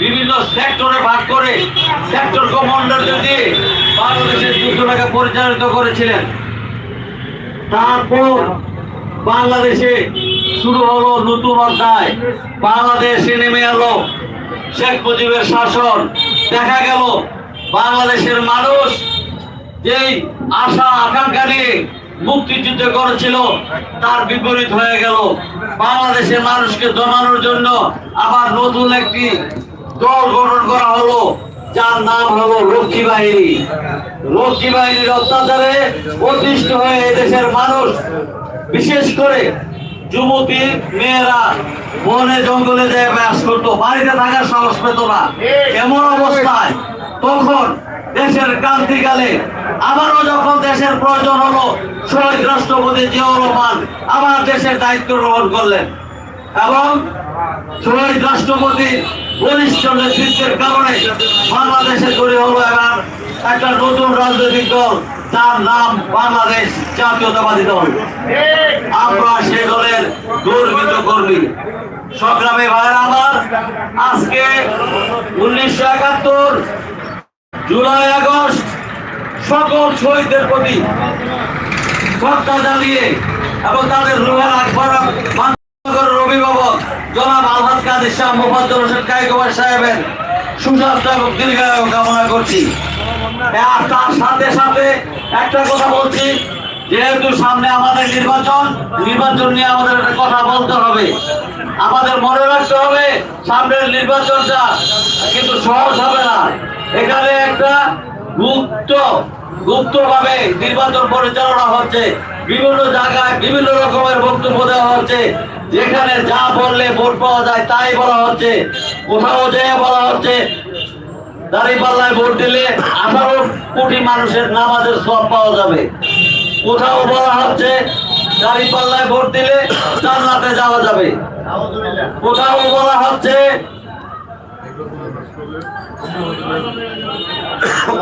বিভিন্ন সেক্টরে ভাগ করে সেক্টর কমান্ডারদের দিয়ে বাংলাদেশের যুদ্ধটাকে পরিচালিত করেছিলেন, তারপর বাংলাদেশে শুরু হলো নতুন অধ্যায়, বাংলাদেশে নেমে এলো। শেখ মুজিবের শাসন, দেখা গেল বাংলাদেশের মানুষ যেই আশা, আকাঙ্ক্ষা নিয়ে মুক্তিযুদ্ধ করেছিল তার বিপরীত হয়ে গেল। বাংলাদেশের মানুষকে দমানোর জন্য আবার নতুন একটি দল গঠন করা হলো, যার নাম হলো রক্ষী বাহিনী। রক্ষী বাহিনীর অত্যাচারে অতিষ্ঠ হয়ে এদেশের মানুষ, বিশেষ করে যুবতী মেয়েরা বনে জঙ্গলে যায় বাস করতো, বাড়িতে থাকার সাহস পেত না। এমন অবস্থায় তখন দেশের ক্রান্তিকালে আবারও যখন দেশের প্রয়োজন হলো শহীদ রাষ্ট্রপতি জিয়াউর রহমান আবার দেশের দায়িত্ব গ্রহণ করলেন। এবং শহীদ রাষ্ট্রপতি বলিষ্ঠ নেতৃত্বের কারণে বাংলাদেশে তৈরি হলো এবার একটা নতুন রাজনৈতিক দল তার নাম বাংলাদেশ জাতীয়তাবাদী দল। আমরা সেই দলের গর্বিত কর্মী। সংগ্রামী ভাইয়ের আমার, আজকে উনিশশো একাত্তর জুলাই আগস্ট সকল শহীদদের প্রতি শ্রদ্ধা জানিয়ে এবং তাদের রুহের আকবর অভিভাবক জনাব আলহাজ কাদের শাহ মোফাজ্জল হোসেন কাইকুমার সাহেবের সুস্বাস্থ্য এবং দীর্ঘায়ু কামনা করছি। আর তার সাথে সাথে একটা কথা বলছি, যেহেতু সামনে আমাদের নির্বাচন নির্বাচন নিয়ে আমাদের একটা কথা বলতে হবে। আমাদের মনে রাখতে হবে, সামনের নির্বাচনটা কিন্তু সহজ হবে না। এখানে একটা গুপ্ত গুপ্তভাবে নির্বাচন পরিচালনা হচ্ছে। বিভিন্ন জায়গায় বিভিন্ন রকমের বক্তব্য দেওয়া হচ্ছে। যেখানে যা বললে ভোট পাওয়া যায় তাই বলা হচ্ছে। কোথাও যেয়ে বলা হচ্ছে, দাঁড়িপাল্লায় ভোট দিলে আঠারো কোটি মানুষের নামাজের সব পাওয়া যাবে। কোথাও বলা হচ্ছে, দাঁড়িপাল্লায় ভোট দিলে জান্নাতে যাওয়া যাবে। কোথাও বলা হচ্ছে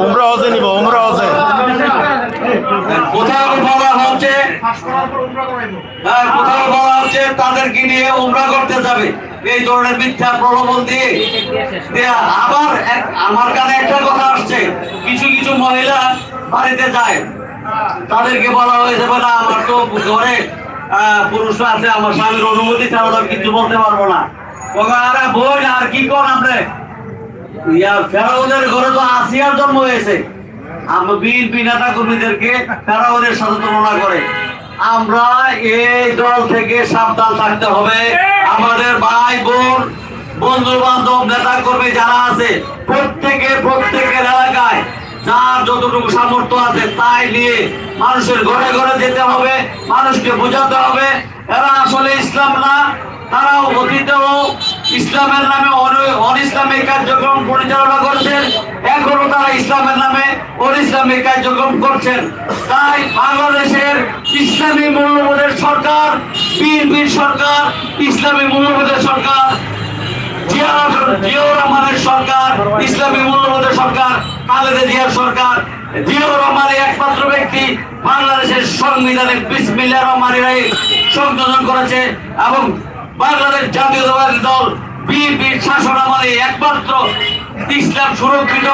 উমরা হজে নিব উমরা হজে। কোথাও বলা হচ্ছে? হ্যাঁ, কোথাও বলা হচ্ছে? তাদেরকে নিয়ে উমরা করতে যাবে। এই ধরনের মিথ্যা প্রলোভন দিয়ে। আবার আমার কানে একটা কথা আসছে। কিছু কিছু মহিলা বাড়িতে যায়। তাদেরকে বলা হয়ে যাবে না আমার তো ঘরে পুরুষ আছে আমার স্বামীর অনুমতি ছাড়া কিছু বলতে পারব না। আরে বই আর কি কর আপনি? যারা আছে, প্রত্যেকে, প্রত্যেকের এলাকায় যতটুকু সামর্থ্য আছে তাই নিয়ে মানুষের ঘরে ঘরে যেতে হবে, মানুষকে বোঝাতে হবে। এরা আসলে ইসলাম না, তারাও অতীতেও ইসলামের নামে অন- অনিসলামিক কার্যক্রম পরিচালনা করছেন। এখনও তারা ইসলামের নামে অনিসলামিক কার্যক্রম করছেন। তাই বাংলাদেশের ইসলামী মূল্যবোধের সরকার, বিএনপির সরকার, ইসলামী মূল্যবোধের সরকার, জিয়াউর রহমানের সরকার, ইসলামী সরকার সরকার, জিয়াউর রহমান একমাত্র ব্যক্তি বাংলাদেশের রহমানের সংযোজন করেছে এবং বাংলাদেশ জাতীয়তাবাদী দল বিএনপির শাসন আমলে একমাত্র ইসলাম সুরক্ষিত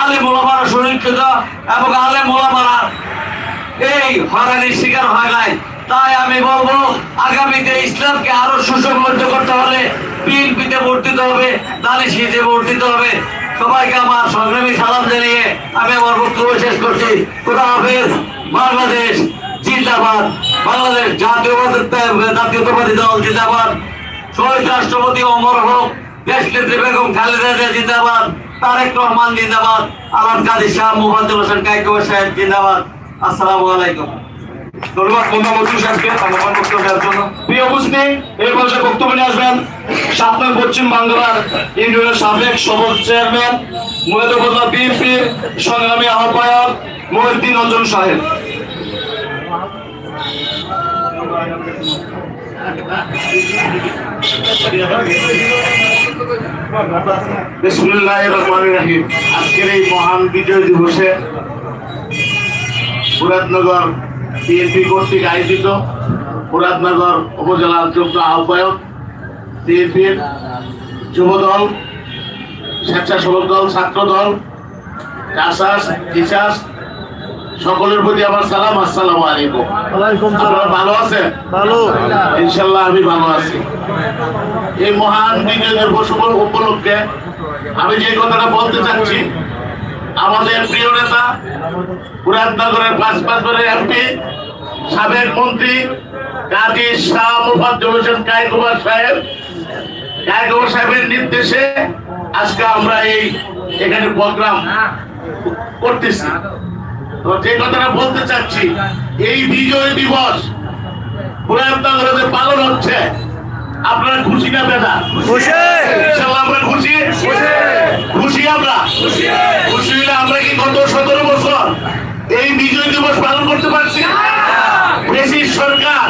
আলে মোলামারা সুরক্ষিত এবং আলে মোলামারা এই হয়রানির শিকার হয় নাই। তাই আমি বলব, আগামীতে ইসলামকে আরও সুসংগঠিত করতে হলে বিএনপিতে দিতে হবে হিসেবে ভোট দিতে হবে। সবাইকে আমার সংগ্রামী সালাম জানিয়ে আমি আমার বক্তব্য শেষ করছি। খোদা হাফেজ, বাংলাদেশ জিন্দাবাদ। বাংলাদেশ জাতীয়বাদী জাতীয়তাবাদী দল জিন্দাবাদ। শহীদ রাষ্ট্রপতি অমর হোক দেশ নেত্রী বেগম খালেদা জিন্দাবাদ, তারেক রহমান জিন্দাবাদ, আলাদ কাদির শাহ মুহাম্মদ হোসেন কাইকুর সাহেব জিন্দাবাদ। আসসালামু আলাইকুম। নিয়ে আসবেন, সাত পশ্চিম বাংলার সাবেক চেয়ারম্যান সংগ্রামী আহ্বায়ক মহিউদ্দিন রঞ্জন সাহেব। রহিম আজকের এই মহান বিজয় দিবসে মুরাদনগর বিএনপি কর্তৃক আয়োজিত মুরাদনগর উপজেলার যুগ্ম আহ্বায়ক, বিএনপির যুবদল, স্বেচ্ছাসেবক দল ছাত্র দল চাষাস টিচার্স সকলের প্রতি আমার সালাম আসসালামু আলাইকুম। আপনারা ভালো আছেন? ভালো। ইনশাল্লাহ আমি ভালো আছি। এই মহান বিজয় দিবস উপলক্ষে আমি যে কথাটা বলতে চাচ্ছি আমাদের প্রিয় নেতা মুরাদনগরের পাঁচ পাঁচবারের এমপি সাবেক মন্ত্রী কাজী শাহ মুফাজ্জল হোসেন কায়কুমার সাহেব। কায়কুমার সাহেবের নির্দেশে আজকে আমরা এই এখানে প্রোগ্রাম করতেছি। তো যে কথাটা বলতে চাচ্ছি এই বিজয় দিবস পালন হচ্ছে। আপনারা খুশি না বেদা? খুশি! আমরা খুশি? খুশি! আমরা? খুশি! হলে আমরা কি গত সতেরো বছর এই বিজয় দিবস পালন করতে পারছি? ব্রিটিশ সরকার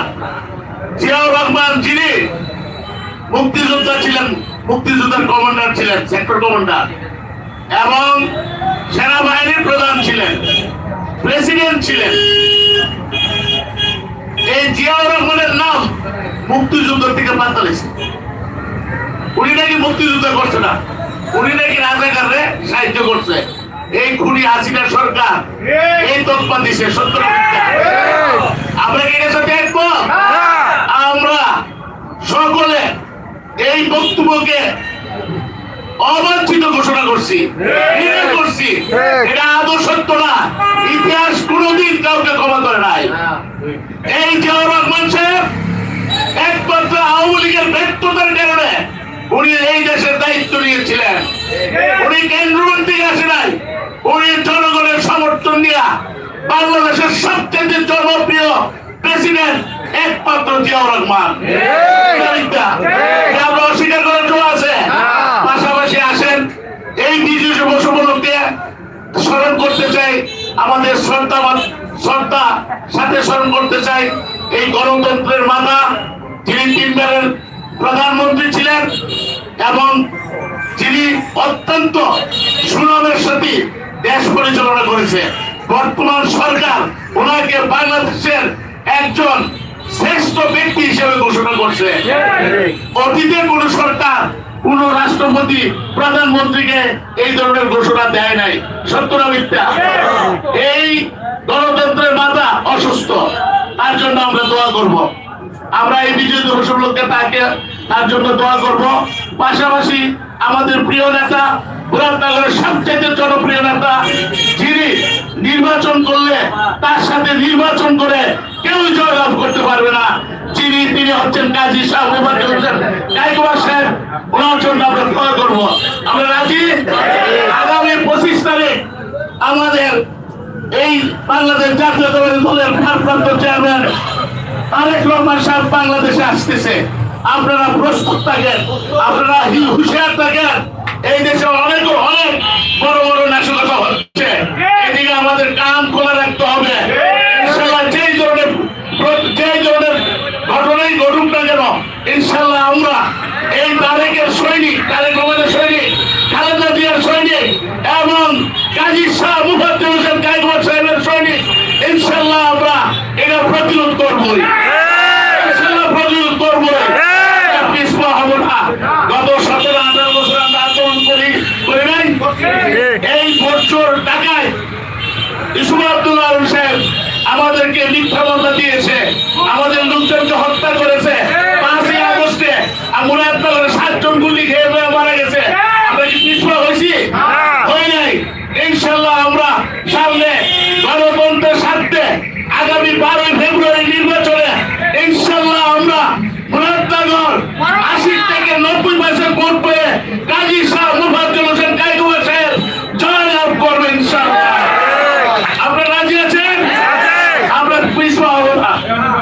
জিয়াউর রহমান যিনি মুক্তিযোদ্ধা ছিলেন মুক্তিযোদ্ধার কমান্ডার ছিলেন সেক্টর কমান্ডার এবং সেনাবাহিনীর প্রধান ছিলেন। প্রেসিডেন্ট ছিলেন। এই জিয়াউর রহমানের নাম মুক্তিযুদ্ধ থেকে পাতালেছে উনি নাকি মুক্তিযুদ্ধ করছে না। উনি নাকি রাজাকাররে সাহায্য করছে। এই খুনি হাসিনা সরকার এই তৎপা দিছে সত্য আমরা কি এর সাথে একমত? আমরা সকলে এই বক্তব্যকে অবাঞ্ছিত ঘোষণা করছি। করছি। এটা আদৌ সত্য না। ইতিহাস কোনোদিন কাউকে ক্ষমা করে নাই। এই জিয়াউর রহমান সাহেব একমাত্র আওয়ামী লীগের ব্যর্থতার কারণে উনি এই দেশের দায়িত্ব নিয়েছিলেন। উনি কেন্দ্রমন্ত্রী আসে নাই। উনি জনগণের সমর্থন নিয়ে বাংলাদেশের সবচেয়ে জনপ্রিয় প্রেসিডেন্ট একমাত্র জিয়াউর রহমান এটা আমরা অস্বীকার করার জন্য আছে পাশাপাশি আসেন এই বিজয় দিবস উপলক্ষে স্মরণ করতে চাই আমাদের শ্রদ্ধা শ্রদ্ধা সাথে স্মরণ করতে চাই। এই গণতন্ত্রের মাতা যিনি তিনবারের প্রধানমন্ত্রী ছিলেন এবং যিনি অত্যন্ত সুনামের সাথে দেশ পরিচালনা করেছে বর্তমান সরকার ওনাকে বাংলাদেশের একজন শ্রেষ্ঠ ব্যক্তি হিসেবে ঘোষণা করছে। অতীতে কোন সরকার কোন রাষ্ট্রপতি প্রধানমন্ত্রীকে এই ধরনের ঘোষণা দেয় নাই। সত্য না মিথ্যা? এই গণতন্ত্রের মাথা অসুস্থ। তার জন্য আমরা দোয়া করব। আমরা এই বিজয় দিবস উপলক্ষে তাকে তার জন্য দোয়া করব। পাশাপাশি আমাদের প্রিয় নেতা মুরাদনগরের সবচেয়ে জনপ্রিয় নেতা, যিনি নির্বাচন করলে তার সাথে নির্বাচন করে কেউ জয়লাভ করতে পারবে না। তিনি হচ্ছেন কাজী সাহেব ওনার জন্য আমরা দোয়া করব। আমরা রাজি? আগামী পঁচিশ তারিখ আমাদের এই বাংলাদেশ দলের ভারপ্রাপ্ত চেয়ারম্যান তারেক রহমান সাহেব বাংলাদেশে আসতেছে। আপনারা প্রস্তুত থাকেন, আপনারা হুঁশিয়ার থাকেন। এই দেশে অনেক অনেক বড় বড় নাশকতা হচ্ছে। এদিকে আমাদের কান খোলা রাখতে হবে। যেই ধরনের যেই ধরনের ঘটনাই ঘটুক না কেন ইনশাল্লাহ আমরা এই তারেকের সৈনিক, তারেক রহমানের সৈনিক, খালেদা জিয়ার সৈনিক এবং কাজী শাহ মুফাদ্দিন হোসেন কাইকুমার সাহেবের সৈনিক ইনশাল্লাহ আমরা এটা প্রতিরোধ করবই ইনশাল্লাহ প্রতিরোধ করবই পিছপা হব না গত সতেরো, আঠারো বছর আমরা আন্দোলন করি করি নাই? এই বছর টাকায় আব্দুল্লাহ সাহেব আমাদেরকে মিথ্যা মামলা দিয়েছে। আমাদের গুলি খেয়ে মেয়ে মারা গেছে। আমরা কি পিছপা হয়েছি? হয় নাই। ইনশাল্লাহ আমরা সামনে গণতন্ত্রের স্বার্থে আগামী বারোই ফেব্রুয়ারি নির্বাচনে ইনশাল্লাহ আমরা মুরাদনগর আশি থেকে নব্বই মাসের ভোট পেয়ে কাজী শাহ মুফাজ্জল হোসেন কাইকুমা সাহেব জয়লাভ করবেন ইনশাল্লাহ আপনারা রাজি আছেন আমরা পিছপা হব না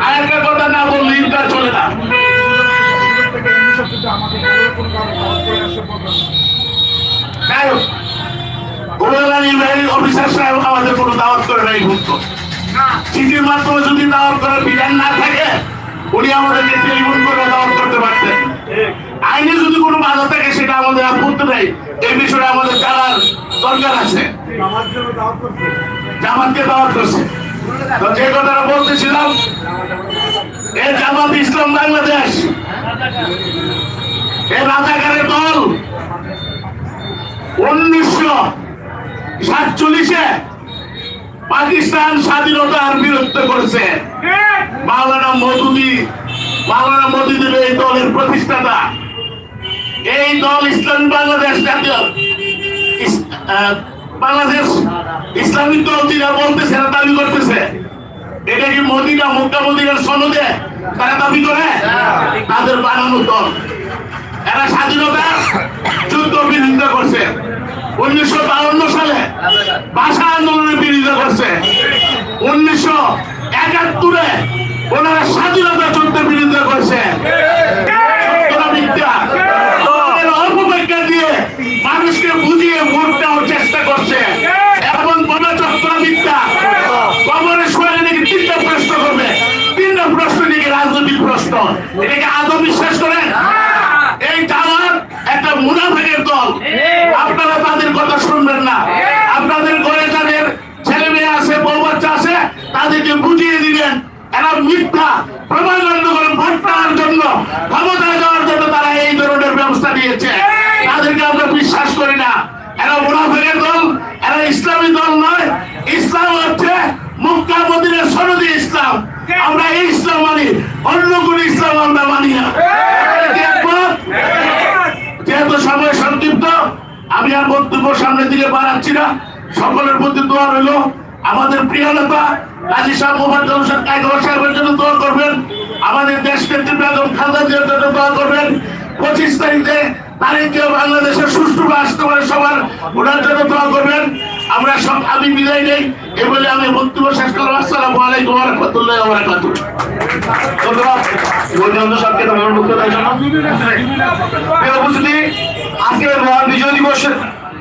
আর একটা কথা না বললে ইনকার চলে না যাই হোক, উপজেলা নির্বাহী অফিসার সাহেব আমাদের কোনো দাওয়াত করে নাই ঘুরতো চিঠির মাধ্যমে যদি দাওয়াত করার বিধান না থাকে, উনি আমাদেরকে টেলিফোন করে দাওয়াত করতে পারতেন। আইনে যদি কোনো বাধা থাকে, সেটা আমাদের আপত্তি নেই। এই বিষয়ে আমাদের জানার দরকার আছে। জামাতকে দাওয়াত করছে। তো যে কথাটা বলতেছিলাম, এ জামাত ইসলাম বাংলাদেশ, এ রাজাকারের দল, উনিশশো সাতচল্লিশে পাকিস্তান স্বাধীনতার বিরুদ্ধে করেছে। মাওলানা মধুদি মাওলানা মধুদির এই দলের প্রতিষ্ঠাতা। এই দল ইসলাম, বাংলাদেশ জাতীয় বাংলাদেশ ইসলামিক দল যেটা বলতেছে না দাবি করতেছে। এটা কি মদিনা, মক্কা মদিনার সনদে তারা দাবি করে? তাদের বানানো দল। এরা স্বাধীনতা যুদ্ধ বিরোধিতা করছে। উনিশশো বাউন্ন সালে ভাষা আন্দোলনের বিরোধিতা করছে। উনিশশো একাত্তরে ওনারা স্বাধীনতা যুদ্ধের বিরোধিতা করছে। এটাকে আদৌ বিশ্বাস করেন? এই জামাত একটা মুনাফেকের দল। এরা মিথ্যা প্রমাণান্ত করে জন্য, ক্ষমতায় যাওয়ার জন্য তারা এই ধরনের ব্যবস্থা নিয়েছে। তাদেরকে আমরা বিশ্বাস করি না। এরা মুনাফেকের দল, এরা ইসলামী দল নয়। ইসলাম হচ্ছে মুক্কা মদিনের সনদি ইসলাম। আমরা এই ইসলাম মানি, অন্য কোন ইসলাম আমরা মানি না। যেহেতু সময় সংক্ষিপ্ত, আমি আর বক্তব্য সামনের দিকে বাড়াচ্ছি না। সকলের প্রতি দোয়া রইল। আমাদের প্রিয় নেতা কাজী সাহেব মোহাম্মদ হোসেন কাইগর সাহেবের জন্য দোয়া করবেন। আমাদের দেশ নেত্রী বেগম জন্য দোয়া করবেন। পঁচিশ তারিখে তারিখে বাংলাদেশের সুষ্ঠু রাষ্ট্র পারে সবার ওনার জন্য দোয়া করবেন। আমরা সব, আমি বিদায় নেই। এ বলে আমি বক্তব্য শেষ করলাম। আসসালামু আলাইকুম রাহমাতুল্লাহি ধন্যবাদ। বন্ধু জন্য আজকে মহান বিজয় দিবস।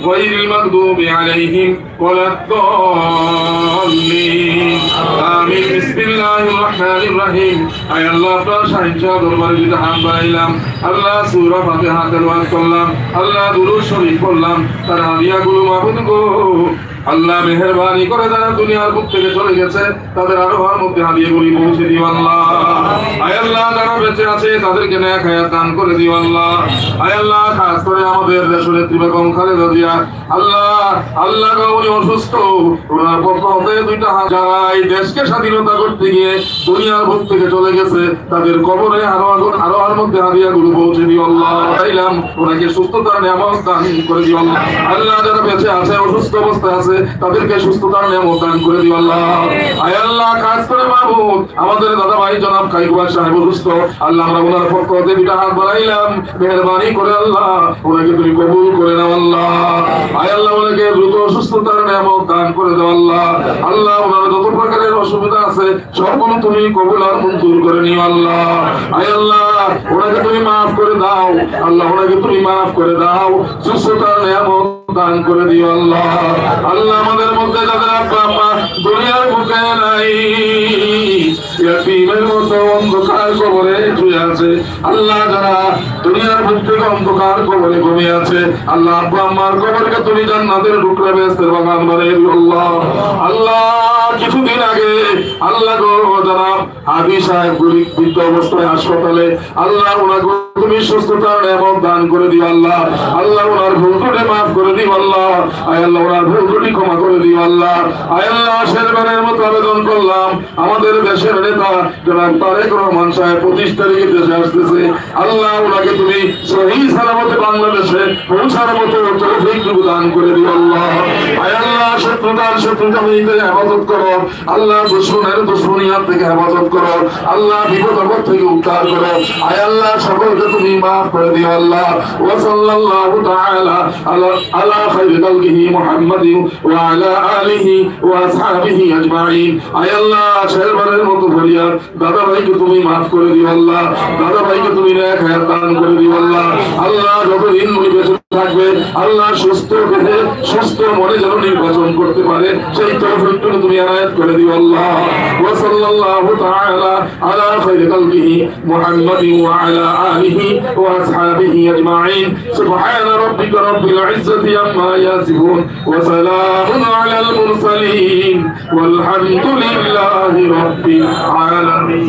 غير المغضوب عليهم ولا الضالين آمين بسم الله الرحمن الرحيم أي الله فاشهد شهد দরবারে হাম পাইলাম আল্লাহ সূরা ফাতিহা তেলাওয়াত করলাম আল্লাহ দুরূদ শরীফ পড়লাম তার হাদিয়াগুলো মাবুদ গো আল্লাহ মেহেরবানি করে যারা দুনিয়ার বুক থেকে চলে গেছে, তাদের আরোহার মধ্যে হাদিয়াগুলি পৌঁছে দিও আল্লাহ। আয় আল্লাহ, যারা বেঁচে আছে, তাদেরকে ন্যাক হায়াত দান করে দিও আল্লাহ। আয় আল্লাহ, খাস করে আমাদের দেশের নেত্রী বেগম খালেদা জিয়া। আল্লাহ আল্লাহ গো, উনি অসুস্থ। ওনার পক্ষ হতে দুইটা এই দেশকে স্বাধীনতা করতে গিয়ে দুনিয়ার বুক থেকে চলে গেছে, তাদের কবরে আরও আগুন আরও আর মধ্যে হাদিয়া গুলো পৌঁছে দিও আল্লাহ। চাইলাম ওনাকে সুস্থতার নিয়ামত দান করে দিও আল্লাহ। আল্লাহ, যারা বেঁচে আছে, অসুস্থ অবস্থায় আছে তাদেরকে সুস্থতার নিয়ামত দান করে দিও আল্লাহ। আয় আল্লাহ, কাজ করে মাহবুব। আমাদের দাদা ভাই জনাব খাইকুয়ার সাহেব অসুস্থ। আল্লাহ আমরা ওনার পক্ষ হতে দুইটা হাত বাড়াইলাম। মেহরবানি করে আল্লাহ, ওনাকে তুমি কবুল করে নাও আল্লাহ। আয় আল্লাহ, ওনাকে দ্রুত সুস্থতার নিয়ামত দান করে দাও আল্লাহ। আল্লাহ, ওনার যত প্রকারের অসুবিধা আছে, সবগুলো তুমি কবুল আর মঞ্জুর করে নিও আল্লাহ। আয় আল্লাহ, ওনাকে তুমি মাফ করে দাও। আল্লাহ, ওনাকে তুমি মাফ করে দাও। সুস্থতার নিয়ামত দান করে দিও আল্লাহ। আল্লাহ আমাদের মধ্যে আব্বা দুনিয়ার বুকে নাই। মতো অন্ধকার কবরে শুয়ে আছে। আল্লাহ যারা দুনিয়ার অন্ধকার কবরে ঘুমিয়ে আছে, আল্লাহ আব্বা আম্মার কবরকে তুমি জান্নাতের আল্লাহ আল্লাহ, কিছুদিন আগে আল্লাহ গো সাহেব অবস্থায় হাসপাতালে, আল্লাহ ওনাকে তুমি সুস্থতার নিয়ামত দান করে দিও আল্লাহ। আল্লাহ ওনার ভুল ত্রুটি মাফ করে দিও আল্লাহ। আয় আল্লাহ, ওনার ভুল ত্রুটি ক্ষমা করে দিও আল্লাহ। আয় আল্লাহ, শেরবানের মতো আবেদন করলাম। আমাদের দেশের নেতা জনাব তারেক রহমান সাহেব, পঁচিশ তারিখে দেশে আসতেছে। আল্লাহ ওনাকে তুমি সহি সালামতে বাংলাদেশে পৌঁছার মতো তৌফিক দান করে দিও আল্লাহ। আয় আল্লাহ শত্রুতার শত্রু জামিতে হেফাজত করো। আল্লাহ দুশ্মনের দুশ্মনিয়াত থেকে হেফাজত করো। আল্লাহ বিপদ আপদ থেকে উদ্ধার করো। আয় আল্লাহ, সকলকে তুমি মাফ করে দিও আল্লাহ। ওয়া সাল্লাল্লাহু তাআলা আলা খাইরি খালকিহি মুহাম্মাদিন ওয়া আলা আলিহি ওয়া আসহাবিহি আজমাইন। আয় আল্লাহ শেরবারের মতো ফরিয়াদ দাদা ভাইকে তুমি মাফ করে দিও আল্লাহ। দাদা ভাইকে তুমি এক হায়াত দান করে দিও আল্লাহ। আল্লাহ যতদিন উনি বেঁচে থাকবে আল্লাহ সুস্থ দেহে সুস্থ মনে যেন নির্বাচন করতে পারে সেই তৌফিকটুকু তুমি আনায়াত করে দিও আল্লাহ ওয়া সাল্লাল্লাহু তাআলা আলা খাইরি খালকিহি মুহাম্মাদিন ওয়া আলা আলিহি ওয়া আসহাবিহি আজমাইন সুবহান রাব্বিকা রাব্বিল ইজ্জাতি আম্মা ইয়াসিফুন ওয়া সালামুন আলাল মুরসালিন والحمد لله رب العالمين